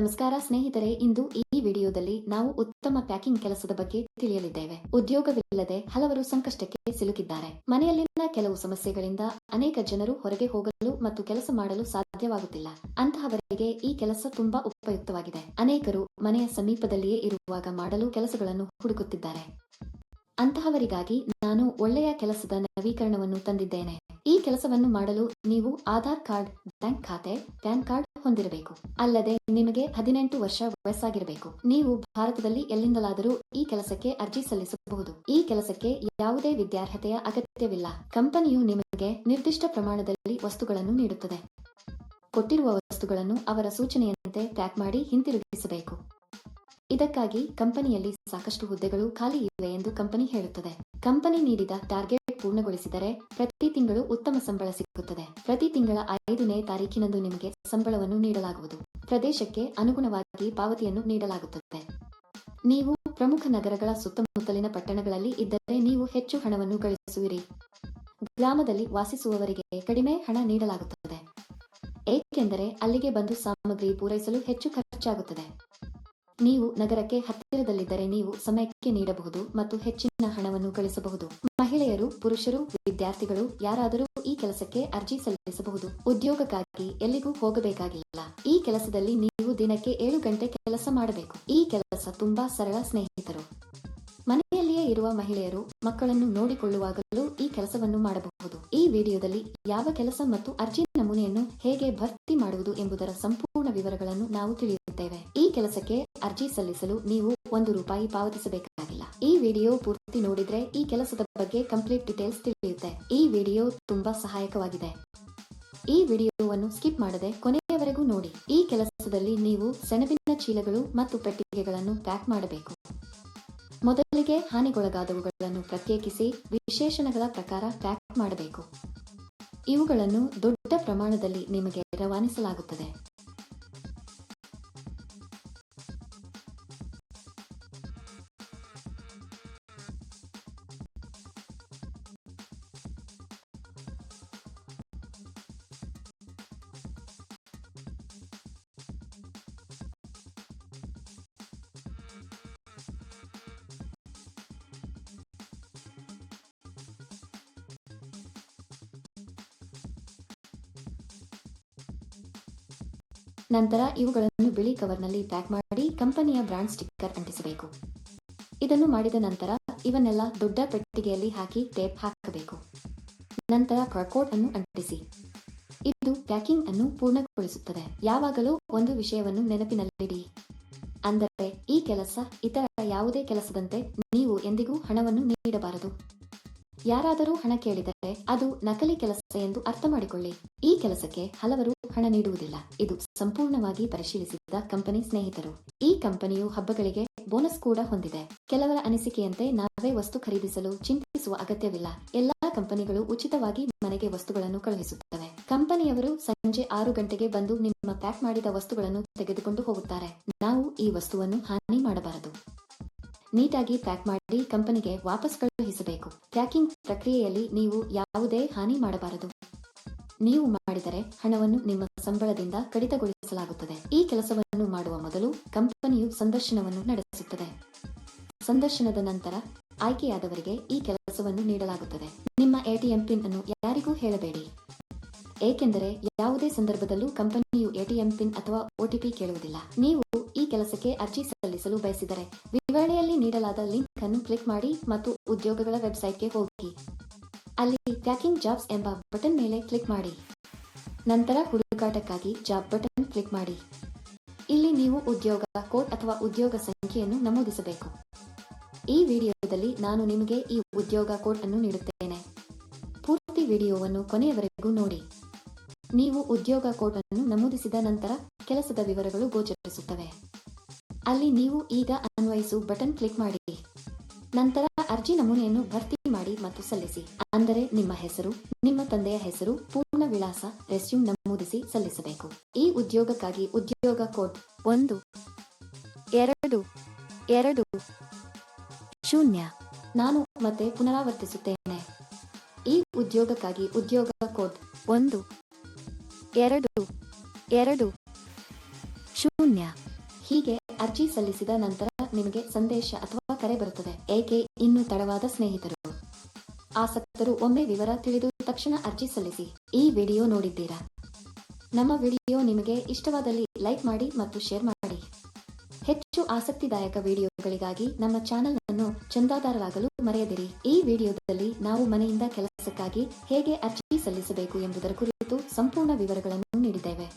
ನಮಸ್ಕಾರ ಸ್ನೇಹಿತರೆ, ಇಂದು ಈ ವಿಡಿಯೋದಲ್ಲಿ ನಾವು ಉತ್ತಮ ಪ್ಯಾಕಿಂಗ್ ಕೆಲಸದ ಬಗ್ಗೆ ತಿಳಿಯಲಿದ್ದೇವೆ. ಉದ್ಯೋಗವಿಲ್ಲದೆ ಹಲವರು ಸಂಕಷ್ಟಕ್ಕೆ ಸಿಲುಕಿದ್ದಾರೆ. ಮನೆಯಲ್ಲಿನ ಕೆಲವು ಸಮಸ್ಯೆಗಳಿಂದ ಅನೇಕ ಜನರು ಹೊರಗೆ ಹೋಗಲು ಮತ್ತು ಕೆಲಸ ಮಾಡಲು ಸಾಧ್ಯವಾಗುತ್ತಿಲ್ಲ. ಅಂತಹವರಿಗೆ ಈ ಕೆಲಸ ತುಂಬಾ ಉಪಯುಕ್ತವಾಗಿದೆ. ಅನೇಕರು ಮನೆಯ ಸಮೀಪದಲ್ಲಿಯೇ ಇರುವಾಗ ಮಾಡಲು ಕೆಲಸಗಳನ್ನು ಹುಡುಕುತ್ತಿದ್ದಾರೆ. ಅಂತಹವರಿಗಾಗಿ ನಾನು ಒಳ್ಳೆಯ ಕೆಲಸದ ನವೀಕರಣವನ್ನು ತಂದಿದ್ದೇನೆ. ಈ ಕೆಲಸವನ್ನು ಮಾಡಲು ನೀವು ಆಧಾರ್ ಕಾರ್ಡ್, ಬ್ಯಾಂಕ್ ಖಾತೆ, ಪ್ಯಾನ್ ಕಾರ್ಡ್ ಹೊಂದಿರಬೇಕು. ಅಲ್ಲದೆ ನಿಮಗೆ ಹದಿನೆಂಟು ವರ್ಷ ವಯಸ್ಸಾಗಿರಬೇಕು. ನೀವು ಭಾರತದಲ್ಲಿ ಎಲ್ಲಿಂದಲಾದರೂ ಈ ಕೆಲಸಕ್ಕೆ ಅರ್ಜಿ ಸಲ್ಲಿಸಬಹುದು. ಈ ಕೆಲಸಕ್ಕೆ ಯಾವುದೇ ವಿದ್ಯಾರ್ಹತೆಯ ಅಗತ್ಯವಿಲ್ಲ. ಕಂಪನಿಯು ನಿಮಗೆ ನಿರ್ದಿಷ್ಟ ಪ್ರಮಾಣದಲ್ಲಿ ವಸ್ತುಗಳನ್ನು ನೀಡುತ್ತದೆ. ಕೊಟ್ಟಿರುವ ವಸ್ತುಗಳನ್ನು ಅವರ ಸೂಚನೆಯಂತೆ ಪ್ಯಾಕ್ ಮಾಡಿ ಹಿಂತಿರುಗಿಸಬೇಕು. ಇದಕ್ಕಾಗಿ ಕಂಪನಿಯಲ್ಲಿ ಸಾಕಷ್ಟು ಹುದ್ದೆಗಳು ಖಾಲಿ ಇವೆ ಎಂದು ಕಂಪನಿ ಹೇಳುತ್ತದೆ. ಕಂಪನಿ ನೀಡಿದ ಟಾರ್ಗೆಟ್ ಪೂರ್ಣಗೊಳಿಸಿದರೆ ಪ್ರತಿ ತಿಂಗಳು ಉತ್ತಮ ಸಂಬಳ ಸಿಗುತ್ತದೆ. ಪ್ರತಿ ತಿಂಗಳ ಐದನೇ ತಾರೀಕಿನಂದು ನಿಮಗೆ ಸಂಬಳವನ್ನು ನೀಡಲಾಗುವುದು. ಪ್ರದೇಶಕ್ಕೆ ಅನುಗುಣವಾಗಿ ಪಾವತಿಯನ್ನು ನೀಡಲಾಗುತ್ತದೆ. ನೀವು ಪ್ರಮುಖ ನಗರಗಳ ಸುತ್ತಮುತ್ತಲಿನ ಪಟ್ಟಣಗಳಲ್ಲಿ ಇದ್ದರೆ ನೀವು ಹೆಚ್ಚು ಹಣವನ್ನು ಗಳಿಸುವಿರಿ. ಗ್ರಾಮದಲ್ಲಿ ವಾಸಿಸುವವರಿಗೆ ಕಡಿಮೆ ಹಣ ನೀಡಲಾಗುತ್ತದೆ. ಏಕೆಂದರೆ ಅಲ್ಲಿಗೆ ಬಂದು ಸಾಮಗ್ರಿ ಪೂರೈಸಲು ಹೆಚ್ಚು ಖರ್ಚಾಗುತ್ತದೆ. ನೀವು ನಗರಕ್ಕೆ ಹತ್ತಿರದಲ್ಲಿದ್ದರೆ ನೀವು ಸಮಯಕ್ಕೆ ನೀಡಬಹುದು ಮತ್ತು ಹೆಚ್ಚಿನ ಹಣವನ್ನು ಗಳಿಸಬಹುದು. ಮಹಿಳೆಯರು, ಪುರುಷರು, ವಿದ್ಯಾರ್ಥಿಗಳು ಯಾರಾದರೂ ಈ ಕೆಲಸಕ್ಕೆ ಅರ್ಜಿ ಸಲ್ಲಿಸಬಹುದು. ಉದ್ಯೋಗಕ್ಕಾಗಿ ಎಲ್ಲಿಗೂ ಹೋಗಬೇಕಾಗಿಲ್ಲ. ಈ ಕೆಲಸದಲ್ಲಿ ನೀವು ದಿನಕ್ಕೆ ಏಳು ಗಂಟೆ ಕೆಲಸ ಮಾಡಬೇಕು. ಈ ಕೆಲಸ ತುಂಬಾ ಸರಳ ಸ್ನೇಹಿತರು. ಮನೆಯಲ್ಲಿಯೇ ಇರುವ ಮಹಿಳೆಯರು ಮಕ್ಕಳನ್ನು ನೋಡಿಕೊಳ್ಳುವಾಗಲೂ ಈ ಕೆಲಸವನ್ನು ಮಾಡಬಹುದು. ಈ ವಿಡಿಯೋದಲ್ಲಿ ಯಾವ ಕೆಲಸ ಮತ್ತು ಅರ್ಜಿ ನಮೂನೆಯನ್ನು ಹೇಗೆ ಭರ್ತಿ ಮಾಡುವುದು ಎಂಬುದರ ಸಂಪೂರ್ಣ ವಿವರಗಳನ್ನು ನಾವು ತಿಳಿಯುತ್ತೇವೆ. ಈ ಕೆಲಸಕ್ಕೆ ಅರ್ಜಿ ಸಲ್ಲಿಸಲು ನೀವು ಒಂದು ರೂಪಾಯಿ ಪಾವತಿಸಬೇಕಾಗಿಲ್ಲ. ಈ ವಿಡಿಯೋ ಪೂರ್ತಿ ನೋಡಿದ್ರೆ ಈ ಕೆಲಸದ ಬಗ್ಗೆ ಕಂಪ್ಲೀಟ್ ಡೀಟೇಲ್ಸ್ ತಿಳಿಯುತ್ತೆ. ಈ ವಿಡಿಯೋ ತುಂಬಾ ಸಹಾಯಕವಾಗಿದೆ. ಈ ವಿಡಿಯೋವನ್ನು ಸ್ಕಿಪ್ ಮಾಡದೆ ಕೊನೆಯವರೆಗೂ ನೋಡಿ. ಈ ಕೆಲಸದಲ್ಲಿ ನೀವು ಸೆಣಬಿನ ಚೀಲಗಳು ಮತ್ತು ಪೆಟ್ಟಿಗೆಗಳನ್ನು ಪ್ಯಾಕ್ ಮಾಡಬೇಕು. ಮೊದಲಿಗೆ ಹಾನಿಗೊಳಗಾದವುಗಳನ್ನು ಪ್ರತ್ಯೇಕಿಸಿ ವಿಶೇಷಣಗಳ ಪ್ರಕಾರ ಪ್ಯಾಕ್ ಮಾಡಬೇಕು. ಇವುಗಳನ್ನು ದೊಡ್ಡ ಪ್ರಮಾಣದಲ್ಲಿ ನಿಮಗೆ ರವಾನಿಸಲಾಗುತ್ತದೆ. ನಂತರ ಇವುಗಳನ್ನು ಬಿಳಿ ಕವರ್ನಲ್ಲಿ ಪ್ಯಾಕ್ ಮಾಡಿ ಕಂಪನಿಯ ಬ್ರಾಂಡ್ ಸ್ಟಿಕ್ಕರ್ ಅಂಟಿಸಬೇಕು. ಇದನ್ನು ಮಾಡಿದ ನಂತರ ಇವನ್ನೆಲ್ಲ ದೊಡ್ಡ ಪೆಟ್ಟಿಗೆಯಲ್ಲಿ ಹಾಕಿ ಟೇಪ್ ಹಾಕಬೇಕು. ನಂತರ ಕಾರ್ಕೋಡ್ ಅನ್ನು ಅಂಟಿಸಿ. ಇದು ಪ್ಯಾಕಿಂಗ್ ಅನ್ನು ಪೂರ್ಣಗೊಳಿಸುತ್ತದೆ. ಯಾವಾಗಲೂ ಒಂದು ವಿಷಯವನ್ನು ನೆನಪಿನಲ್ಲಿಡಿ. ಅಂದರೆ ಈ ಕೆಲಸ ಇತರ ಯಾವುದೇ ಕೆಲಸದಂತೆ ನೀವು ಎಂದಿಗೂ ಹಣವನ್ನು ನೀಡಬಾರದು. ಯಾರಾದರೂ ಹಣ ಕೇಳಿದರೆ ಅದು ನಕಲಿ ಕೆಲಸ ಎಂದು ಅರ್ಥ ಮಾಡಿಕೊಳ್ಳಿ ಈ ಕೆಲಸಕ್ಕೆ ಹಲವರು ಹಣ ನೀಡುವುದಿಲ್ಲ. ಇದು ಸಂಪೂರ್ಣವಾಗಿ ಪರಿಶೀಲಿಸಿದ ಕಂಪನಿ ಸ್ನೇಹಿತರು. ಈ ಕಂಪನಿಯು ಹಬ್ಬಗಳಿಗೆ ಬೋನಸ್ ಕೂಡ ಹೊಂದಿದೆ. ಕೆಲವರ ಅನಿಸಿಕೆಯಂತೆ ನಾವೇ ವಸ್ತು ಖರೀದಿಸಲು ಚಿಂತಿಸುವ ಅಗತ್ಯವಿಲ್ಲ. ಎಲ್ಲಾ ಕಂಪನಿಗಳು ಉಚಿತವಾಗಿ ಮನೆಗೆ ವಸ್ತುಗಳನ್ನು ಕಳುಹಿಸುತ್ತವೆ. ಕಂಪನಿಯವರು ಸಂಜೆ ಆರು ಗಂಟೆಗೆ ಬಂದು ನಿಮ್ಮ ಪ್ಯಾಕ್ ಮಾಡಿದ ವಸ್ತುಗಳನ್ನು ತೆಗೆದುಕೊಂಡು ಹೋಗುತ್ತಾರೆ. ನಾವು ಈ ವಸ್ತುವನ್ನು ಹಾನಿ ಮಾಡಬಾರದು. ನೀಟಾಗಿ ಪ್ಯಾಕ್ ಮಾಡಿ ಕಂಪನಿಗೆ ವಾಪಸ್ ಕಳುಹಿಸಬೇಕು. ಪ್ಯಾಕಿಂಗ್ ಪ್ರಕ್ರಿಯೆಯಲ್ಲಿ ನೀವು ಯಾವುದೇ ಹಾನಿ ಮಾಡಬಾರದು. ನೀವು ಮಾಡಿದರೆ ಹಣವನ್ನು ನಿಮ್ಮ ಸಂಬಳದಿಂದ ಕಡಿತಗೊಳಿಸಲಾಗುತ್ತದೆ. ಈ ಕೆಲಸವನ್ನು ಮಾಡುವ ಮೊದಲು ಕಂಪನಿಯು ಸಂದರ್ಶನವನ್ನು ನಡೆಸುತ್ತದೆ. ಸಂದರ್ಶನದ ನಂತರ ಆಯ್ಕೆಯಾದವರಿಗೆ ಈ ಕೆಲಸವನ್ನು ನೀಡಲಾಗುತ್ತದೆ. ನಿಮ್ಮ ಎಟಿಎಂ ಪಿನ್ ಅನ್ನು ಯಾರಿಗೂ ಹೇಳಬೇಡಿ. ಏಕೆಂದರೆ ಯಾವುದೇ ಸಂದರ್ಭದಲ್ಲೂ ಕಂಪನಿಯು ಎಟಿಎಂ ಪಿನ್ ಅಥವಾ ಒಟಿಪಿ ಕೇಳುವುದಿಲ್ಲ. ನೀವು ಈ ಕೆಲಸಕ್ಕೆ ಅರ್ಜಿ ಸಲ್ಲಿಸಲು ಬಯಸಿದರೆ ವಿವರಣೆಯಲ್ಲಿ ನೀಡಲಾದ ಲಿಂಕ್ ಅನ್ನು ಕ್ಲಿಕ್ ಮಾಡಿ ಮತ್ತು ಉದ್ಯೋಗಗಳ ವೆಬ್ಸೈಟ್ಗೆ ಹೋಗಿ. ಅಲ್ಲಿ ಪ್ಯಾಕಿಂಗ್ ಜಾಬ್ಸ್ ಎಂಬ ಬಟನ್ ಮೇಲೆ ಕ್ಲಿಕ್ ಮಾಡಿ. ನಂತರ ಹುಡುಕಾಟಕ್ಕಾಗಿ ಜಾಬ್ ಬಟನ್ ಕ್ಲಿಕ್ ಮಾಡಿ. ಇಲ್ಲಿ ನೀವು ಉದ್ಯೋಗ ಕೋಡ್ ಅಥವಾ ಉದ್ಯೋಗ ಸಂಖ್ಯೆಯನ್ನು ನಮೂದಿಸಬೇಕು. ಈ ವಿಡಿಯೋದಲ್ಲಿ ನಾನು ನಿಮಗೆ ಈ ಉದ್ಯೋಗ ಕೋಡ್ ಅನ್ನು ನೀಡುತ್ತೇನೆ. ಪೂರ್ತಿ ವಿಡಿಯೋವನ್ನು ಕೊನೆಯವರೆಗೂ ನೋಡಿ. ನೀವು ಉದ್ಯೋಗ ಕೋಡ್ ಅನ್ನು ನಮೂದಿಸಿದ ನಂತರ ಕೆಲಸದ ವಿವರಗಳು ಗೋಚರಿಸುತ್ತವೆ. ಅಲ್ಲಿ ನೀವು ಈಗ ಅನ್ವಯಿಸು ಬಟನ್ ಕ್ಲಿಕ್ ಮಾಡಿ. ನಂತರ ಅರ್ಜಿ ನಮೂನೆಯನ್ನು ಭರ್ತಿ ಮಾಡಿ ಮತ್ತು ಸಲ್ಲಿಸಿ. ಅಂದರೆ ನಿಮ್ಮ ಹೆಸರು, ನಿಮ್ಮ ತಂದೆಯ ಹೆಸರು, ಪೂರ್ಣ ವಿಳಾಸ, ರೆಸ್ಯೂಮ್ ನಮೂದಿಸಿ ಸಲ್ಲಿಸಬೇಕು. ಈ ಉದ್ಯೋಗಕ್ಕಾಗಿ ಉದ್ಯೋಗ ಕೋಡ್ ಒಂದು, ಎರಡು ಎರಡು, ಶೂನ್ಯ. ನಾನು ಮತ್ತೆ ಪುನರಾವರ್ತಿಸುತ್ತೇನೆ. ಈ ಉದ್ಯೋಗಕ್ಕಾಗಿ ಉದ್ಯೋಗ ಕೋಡ್ ಒಂದು, ಎರಡು ಎರಡು, ಶೂನ್ಯ. ಅರ್ಜಿ ಸಲ್ಲಿಸಿದ ನಂತರ ನಿಮಗೆ ಸಂದೇಶ ಅಥವಾ ಕರೆ ಬರುತ್ತದೆ. ಏಕೆ? ಇನ್ನು ತಡವಾದ ಸ್ನೇಹಿತರು. ಆಸಕ್ತರು ಒಮ್ಮೆ ವಿವರ ತಿಳಿದು ತಕ್ಷಣ ಅರ್ಜಿ ಸಲ್ಲಿಸಿ. ಈ ವಿಡಿಯೋ ನೋಡಿದ್ದೀರಾ? ನಮ್ಮ ವಿಡಿಯೋ ನಿಮಗೆ ಇಷ್ಟವಾದಲ್ಲಿ ಲೈಕ್ ಮಾಡಿ ಮತ್ತು ಶೇರ್ ಮಾಡಿ. ಹೆಚ್ಚು ಆಸಕ್ತಿದಾಯಕ ವಿಡಿಯೋಗಳಿಗಾಗಿ ನಮ್ಮ ಚಾನೆಲ್ ಅನ್ನು ಚಂದಾದಾರರಾಗಲು ಮರೆಯದಿರಿ. ಈ ವಿಡಿಯೋದಲ್ಲಿ ನಾವು ಮನೆಯಿಂದ ಕೆಲಸಕ್ಕಾಗಿ ಹೇಗೆ ಅರ್ಜಿ ಸಲ್ಲಿಸಬೇಕು ಎಂಬುದರ ಕುರಿತು ಸಂಪೂರ್ಣ ವಿವರಗಳನ್ನು ನೀಡಿದ್ದೇವೆ.